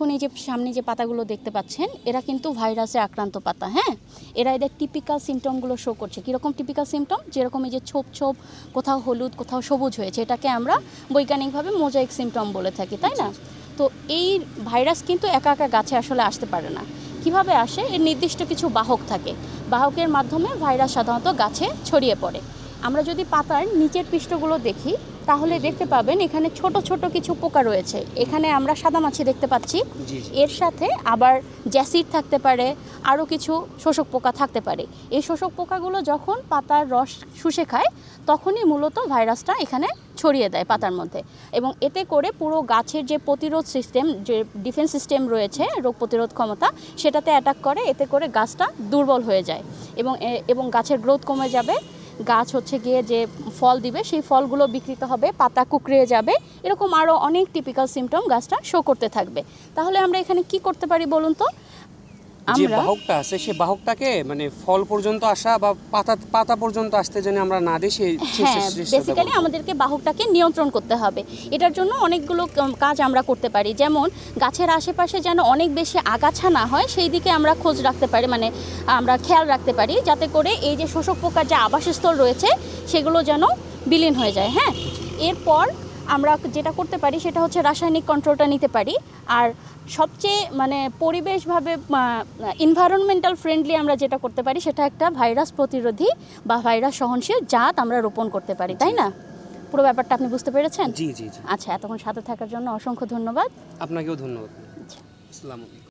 এখন এই যে সামনে যে পাতাগুলো দেখতে পাচ্ছেন, এরা কিন্তু ভাইরাসে আক্রান্ত পাতা হ্যাঁ? এরা এদের টিপিক্যাল সিমটমগুলো শো করছে। কীরকম টিপিক্যাল সিমটম যেরকম এই যে ছোপ ছোপ, কোথাও হলুদ, কোথাও সবুজ হয়েছে, এটাকে আমরা বৈজ্ঞানিকভাবে মোজাইক সিমটম বলে থাকি, তাই না? তো এই ভাইরাস কিন্তু একা একা গাছে আসলে আসতে পারে না। কীভাবে আসে? এর নির্দিষ্ট কিছু বাহক থাকে। বাহকের মাধ্যমে ভাইরাস সাধারণত গাছে ছড়িয়ে পড়ে। আমরা যদি পাতার নিচের পৃষ্ঠগুলো দেখি তাহলে দেখতে পাবেন এখানে ছোট ছোট কিছু পোকা রয়েছে। এখানে আমরা সাদা মাছি দেখতে পাচ্ছি। এর সাথে আবার জ্যাসিড থাকতে পারে আরও কিছু শোষক পোকা থাকতে পারে। এই শোষক পোকাগুলো যখন পাতার রস শুষে খায় তখনই মূলত ভাইরাসটা এখানে ছড়িয়ে দেয় পাতার মধ্যে। এবং এতে করে পুরো গাছের যে প্রতিরোধ সিস্টেম যে ডিফেন্স সিস্টেম রয়েছে রোগ প্রতিরোধ ক্ষমতা সেটাতে অ্যাটাক করে এতে করে গাছটা দুর্বল হয়ে যায়। এবং এ- এবং গাছের গ্রোথ কমে যাবে। গাছ হচ্ছে গিয়ে যে ফল দিবে, সেই ফলগুলো বিকৃত হবে, পাতা কুকড়িয়ে যাবে। এরকম আরও অনেক টিপিক্যাল সিমটম গাছটা শো করতে থাকবে। তাহলে আমরা এখানে কি করতে পারি বলুন তো? যে বাহকটা আছে সে বাহকটাকে মানে ফল পর্যন্ত আসা বা পাতা পাতা পর্যন্ত আসতে যেন আমরা না দিই হ্যাঁ বেসিক্যালি আমাদেরকে বাহকটাকে নিয়ন্ত্রণ করতে হবে। এটার জন্য অনেকগুলো কাজ আমরা করতে পারি। যেমন গাছের আশেপাশে যেন অনেক বেশি আগাছা না হয় সেই দিকে আমরা খোঁজ রাখতে পারি মানে আমরা খেয়াল রাখতে পারি যাতে করে এই যে শোষক পোকার যে আবাসস্থল রয়েছে সেগুলো যেন বিলীন হয়ে যায়। হ্যাঁ এরপর আমরা যেটা করতে পারি সেটা হচ্ছে রাসায়নিক কন্ট্রোলটা নিতে পারি। আর সবচেয়ে মানে পরিবেশভাবে ইনভায়রনমেন্টাল ফ্রেন্ডলি আমরা যেটা করতে পারি সেটা একটা ভাইরাস প্রতিরোধী বা ভাইরাস সহনশীল জাত আমরা রোপণ করতে পারি তাই না? পুরো ব্যাপারটা আপনি বুঝতে পেরেছেন? জি জি আচ্ছা এতক্ষণ সাথে থাকার জন্য অসংখ্য ধন্যবাদ। আপনাকেও ধন্যবাদ। আসসালামু আলাইকুম।